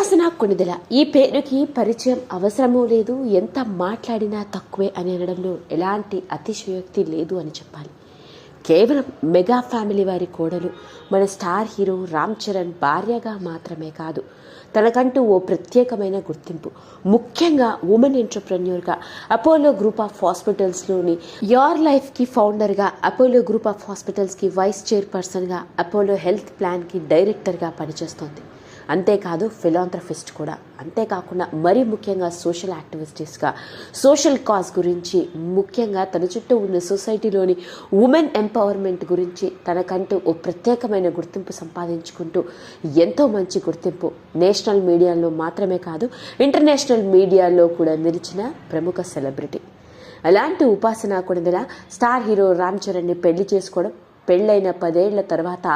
సువాసన కొనిదెల. ఈ పేరుకి పరిచయం అవసరమూ లేదు ఎంత మాట్లాడినా తక్కువే అని అనడంలో ఎలాంటి అతిశయోక్తి లేదు అని చెప్పాలి. కేవలం మెగా ఫ్యామిలీ వారి కోడలు మన స్టార్ హీరో రామ్ చరణ్ భార్యగా మాత్రమే కాదు తనకంటూ ఓ ప్రత్యేకమైన గుర్తింపు. ముఖ్యంగా ఉమెన్ ఎంటర్ప్రెన్యూర్గా అపోలో గ్రూప్ ఆఫ్ హాస్పిటల్స్లోని యోర్ లైఫ్కి ఫౌండర్గా అపోలో గ్రూప్ ఆఫ్ హాస్పిటల్స్కి వైస్ చైర్పర్సన్గా అపోలో హెల్త్ ప్లాన్కి డైరెక్టర్గా పనిచేస్తోంది. అంతేకాదు ఫిలాంథ్రఫిస్ట్ కూడా. అంతేకాకుండా మరీ ముఖ్యంగా సోషల్ యాక్టివిస్టీస్గా. సోషల్ కాజ్ గురించి ముఖ్యంగా తన చుట్టూ ఉన్న సొసైటీలోని ఉమెన్ ఎంపవర్మెంట్ గురించి తనకంటూ ఓ ప్రత్యేకమైన గుర్తింపు సంపాదించుకుంటూ ఎంతో మంచి గుర్తింపు నేషనల్ మీడియాలో మాత్రమే కాదు ఇంటర్నేషనల్ మీడియాలో కూడా నిలిచిన ప్రముఖ సెలబ్రిటీ. అలాంటి ఉపాసన కొడుదల స్టార్ హీరో రామ్ చరణ్ని పెళ్ళి చేసుకోవడం పెళ్ళైన పదేళ్ళ తర్వాత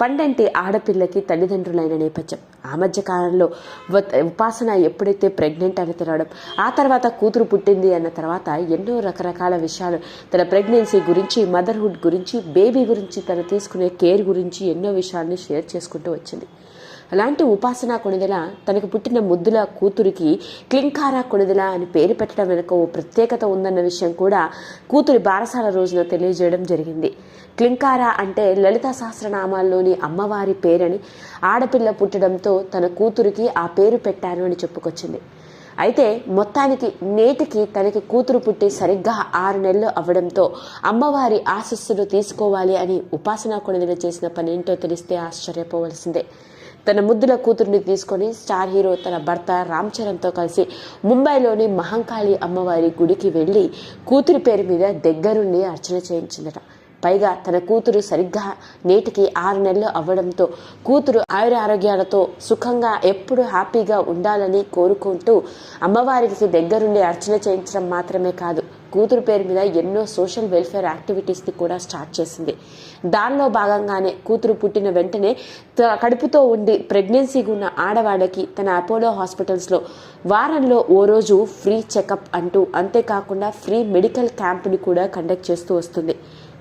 పండంటి ఆడపిల్లకి తల్లిదండ్రులైన నేపథ్యం. ఆ మధ్య కాలంలో ఉపాసన ఎప్పుడైతే ప్రెగ్నెంట్ అని తెలవడం ఆ తర్వాత కూతురు పుట్టింది అన్న తర్వాత ఎన్నో రకరకాల విషయాలు తన ప్రెగ్నెన్సీ గురించి మదర్హుడ్ గురించి బేబీ గురించి తను తీసుకునే కేర్ గురించి ఎన్నో విషయాల్ని షేర్ చేసుకుంటూ వచ్చింది. అలాంటి ఉపాసన కొణిదెల తనకు పుట్టిన ముద్దుల కూతురికి క్లింకారా కొణిదెల అని పేరు పెట్టడం వెనుక ఓ ప్రత్యేకత ఉందన్న విషయం కూడా కూతురి బారసాల రోజున తెలియజేయడం జరిగింది. క్లింకారా అంటే లలిత సహస్రనామాల్లోని అమ్మవారి పేరని ఆడపిల్ల పుట్టడంతో తన కూతురికి ఆ పేరు పెట్టాను అని చెప్పుకొచ్చింది. అయితే మొత్తానికి నేటికి తనకి కూతురు పుట్టి సరిగ్గా ఆరు నెలలు అవ్వడంతో అమ్మవారి ఆశస్సులు తీసుకోవాలి అని ఉపాసనా కొణిదెల చేసిన పనేంటో తెలిస్తే ఆశ్చర్యపోవలసిందే. తన ముద్దుల కూతుర్ని తీసుకొని స్టార్ హీరో తన భర్త రామ్ చరణ్తో కలిసి ముంబైలోని మహంకాళి అమ్మవారి గుడికి వెళ్ళి కూతురి పేరు మీద దగ్గరుండి అర్చన చేయించిందట. పైగా తన కూతురు సరిగ్గా నేటికి ఆరు నెలలు అవ్వడంతో కూతురు ఆయుర ఆరోగ్యాలతో సుఖంగా ఎప్పుడు హ్యాపీగా ఉండాలని కోరుకుంటూ అమ్మవారికి దగ్గరుండి అర్చన చేయించడం మాత్రమే కాదు కూతురు పేరు మీద ఎన్నో సోషల్ వెల్ఫేర్ యాక్టివిటీస్ని కూడా స్టార్ట్ చేసింది. దానిలో భాగంగానే కూతురు పుట్టిన వెంటనే త- కడుపుతో ఉండి ప్రెగ్నెన్సీగా ఉన్న ఆడవాళ్ళకి తన అపోలో హాస్పిటల్స్లో వారంలో ఓ రోజు ఫ్రీ చెకప్ అంటూ అంతేకాకుండా ఫ్రీ మెడికల్ క్యాంప్ని కూడా కండక్ట్ చేస్తూ వస్తుంది.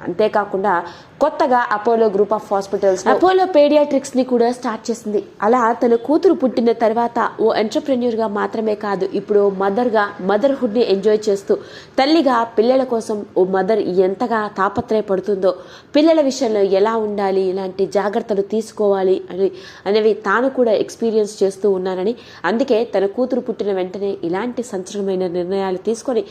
అంతేకాకుండా కొత్తగా Apollo group of hospitals Apollo పేడియాట్రిక్స్ని కూడా స్టార్ట్ చేసింది. అలా తన కూతురు పుట్టిన తర్వాత ఓ ఎంటర్ప్రెన్యూర్గా మాత్రమే కాదు ఇప్పుడు మదర్గా మదర్హుడ్ని ఎంజాయ్ చేస్తూ తల్లిగా పిల్లల కోసం ఓ మదర్ ఎంతగా తాపత్రయపడుతుందో పిల్లల విషయంలో ఎలా ఉండాలి ఇలాంటి జాగ్రత్తలు తీసుకోవాలి అని అనేవి తాను కూడా ఎక్స్పీరియన్స్ చేస్తూ ఉన్నానని అందుకే తన కూతురు పుట్టిన వెంటనే ఇలాంటి సంచలనమైన నిర్ణయాలు తీసుకొని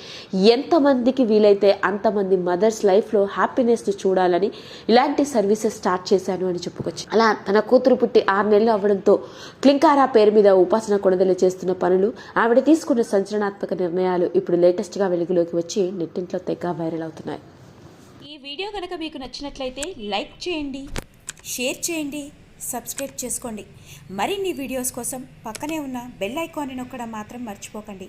ఎంతమందికి వీలైతే అంతమంది మదర్స్ లైఫ్లో హ్యాపీ హ్యాపీనెస్ని చూడాలని ఇలాంటి సర్వీసెస్ స్టార్ట్ చేశాను అని చెప్పుకోవచ్చు అలా తన కూతురు పుట్టి ఆరు నెలలు అవ్వడంతో క్లింకారా పేరు మీద ఉపాసన కొనదలు చేస్తున్న పనులు ఆవిడ తీసుకున్న సంచలనాత్మక నిర్ణయాలు ఇప్పుడు లేటెస్ట్గా వెలుగులోకి వచ్చి నెట్టింట్లో తెగ వైరల్ అవుతున్నాయి. ఈ వీడియో కనుక మీకు నచ్చినట్లయితే లైక్ చేయండి షేర్ చేయండి సబ్స్క్రైబ్ చేసుకోండి. మరిన్ని వీడియోస్ కోసం పక్కనే ఉన్న బెల్ ఐకాన్ని నొక్కడం మాత్రం మర్చిపోకండి.